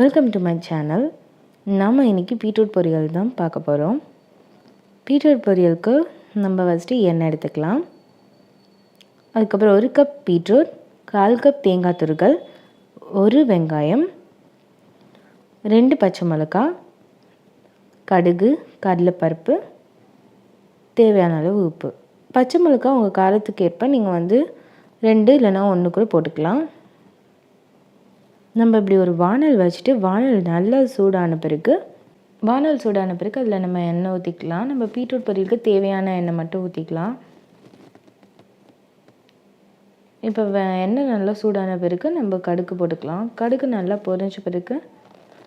Welcome to my channel நாம் இன்றைக்கி beetroot பொரியல் தான் பார்க்க போகிறோம் பீட்ரூட் பொரியலுக்கு நம்ம ஃபஸ்ட்டு எண்ணெய் எடுத்துக்கலாம். அதுக்கப்புறம் ஒரு கப் பீட்ரூட் கால் கப் தேங்காய் துருகள் ஒரு வெங்காயம் ரெண்டு பச்சை மிளகாய் கடுகு கடலைப்பருப்பு தேவையான அளவு உப்பு. பச்சை மிளகாய் உங்கள் காரத்துக்கு ஏற்ப நீங்கள் வந்து ரெண்டு இல்லைனா ஒன்று கூட போட்டுக்கலாம். நம்ம இப்படி ஒரு வானல் வச்சுட்டு வானல் நல்லா சூடான பிறகு வானல் சூடான பிறகு அதில் நம்ம எண்ணெய் ஊற்றிக்கலாம் நம்ம பீட்ரூட் பொரியலுக்கு தேவையான எண்ணெய் மட்டும் ஊற்றிக்கலாம் இப்போ எண்ணெய் நல்லா சூடான பிறகு நம்ம கடுகு போட்டுக்கலாம். கடுகு நல்லா பொரிஞ்ச பிறகு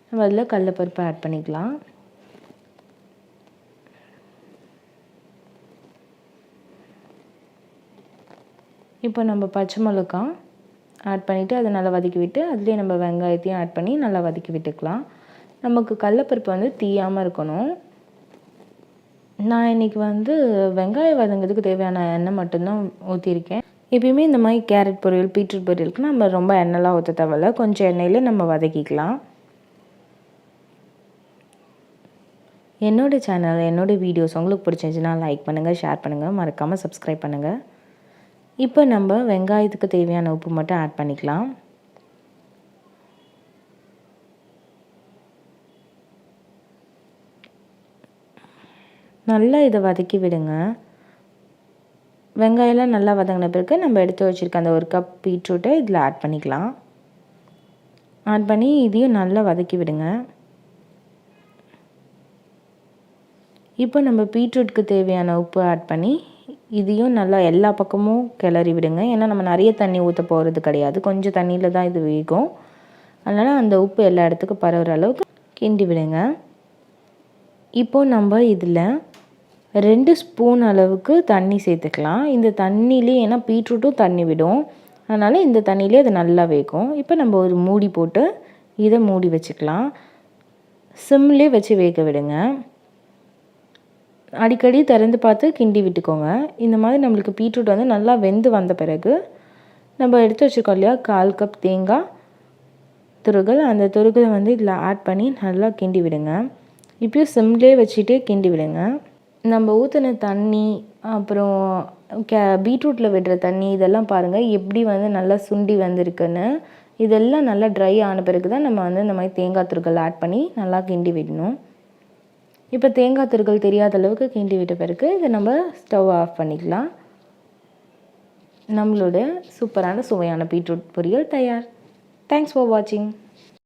நம்ம அதில் கடலப்பருப்பு ஆட் பண்ணிக்கலாம். இப்போ நம்ம பச்சை மிளகாய் ஆட் பண்ணிவிட்டு அதை நல்லா வதக்கி விட்டு அதுலேயே நம்ம வெங்காயத்தையும் ஆட் பண்ணி நல்லா வதக்கி விட்டுக்கலாம். நமக்கு கடலப்பருப்பு வந்து தீயாமல் இருக்கணும். நான் இன்றைக்கி வந்து வெங்காயம் வதங்கிறதுக்கு தேவையான எண்ணெய் மட்டும்தான் ஊற்றிருக்கேன் எப்பயுமே இந்த மாதிரி கேரட் பொரியல் பீட்ரூட் பொரியலுக்கு நம்ம ரொம்ப எண்ணெய்லாம் ஊற்ற தேவையில்ல. கொஞ்சம் எண்ணெயில் நம்ம வதக்கிக்கலாம். என்னோடய சேனல் என்னோடய வீடியோஸ் உங்களுக்கு பிடிச்சிருந்துச்சுன்னா லைக் பண்ணுங்கள் ஷேர் பண்ணுங்கள் மறக்காமல் சப்ஸ்கிரைப் பண்ணுங்கள் இப்போ நம்ம வெங்காயத்துக்கு தேவையான உப்பு மட்டும் ஆட் பண்ணிக்கலாம். நல்லா இதை வதக்கி விடுங்க. வெங்காயம்லாம் நல்லா வதங்கின பிறகு நம்ம எடுத்து வச்சுருக்க அந்த ஒரு கப் பீட்ரூட்டை இதில் ஆட் பண்ணிக்கலாம். ஆட் பண்ணி இதையும் நல்லா வதக்கி விடுங்க. இப்போ நம்ம பீட்ரூட்க்கு தேவையான உப்பு ஆட் பண்ணி இதையும் நல்லா எல்லா பக்கமும் கிளறி விடுங்க. ஏன்னா நம்ம நிறைய தண்ணி ஊற்ற போகிறது கிடையாது. கொஞ்சம் தண்ணியில் தான் இது வேகும். அதனால் அந்த உப்பு எல்லா இடத்துக்கும் பரவுற அளவுக்கு கிண்டி விடுங்க. இப்போது நம்ம இதில் ரெண்டு ஸ்பூன் அளவுக்கு தண்ணி சேர்த்துக்கலாம். இந்த தண்ணியிலே ஏன்னா பீட்ரூட்டும் தண்ணி விடும். அதனால் இந்த தண்ணியிலே அது நல்லா வேகும். இப்போ நம்ம ஒரு மூடி போட்டு இதை மூடி வச்சுக்கலாம். சிம்லேயே வச்சு வேக விடுங்க. அடிக்கடி திறந்து பார்த்து கிண்டி விட்டுக்கோங்க. இந்த மாதிரி நம்மளுக்கு பீட்ரூட் வந்து நல்லா வெந்து வந்த பிறகு நம்ம எடுத்து வச்சுருக்கோம் இல்லையா கால் கப் தேங்காய் துருகல். அந்த துருகலை வந்து இதில் ஆட் பண்ணி நல்லா கிண்டி விடுங்க. இப்போயும் சிம்லேயே வச்சுட்டு கிண்டி விடுங்க. நம்ம ஊற்றின தண்ணி அப்புறம் கே பீட்ரூட்டில் விடுற தண்ணி இதெல்லாம் பாருங்கள் எப்படி வந்து நல்லா சுண்டி வந்திருக்குன்னு. இதெல்லாம் நல்லா ட்ரை ஆன பிறகு தான் நம்ம வந்து இந்த மாதிரி தேங்காய் துருக்கல் ஆட் பண்ணி நல்லா கிண்டி விடணும். இப்போ தேங்காய் துருக்கள் தெரியாத அளவுக்கு கிண்டி விட்ட பிறகு இதை நம்ம ஸ்டவ் ஆஃப் பண்ணிக்கலாம். நம்மளோட சூப்பரான சுவையான பீட்ரூட் பொரியல் தயார். தேங்க்ஸ் ஃபார் வாட்சிங்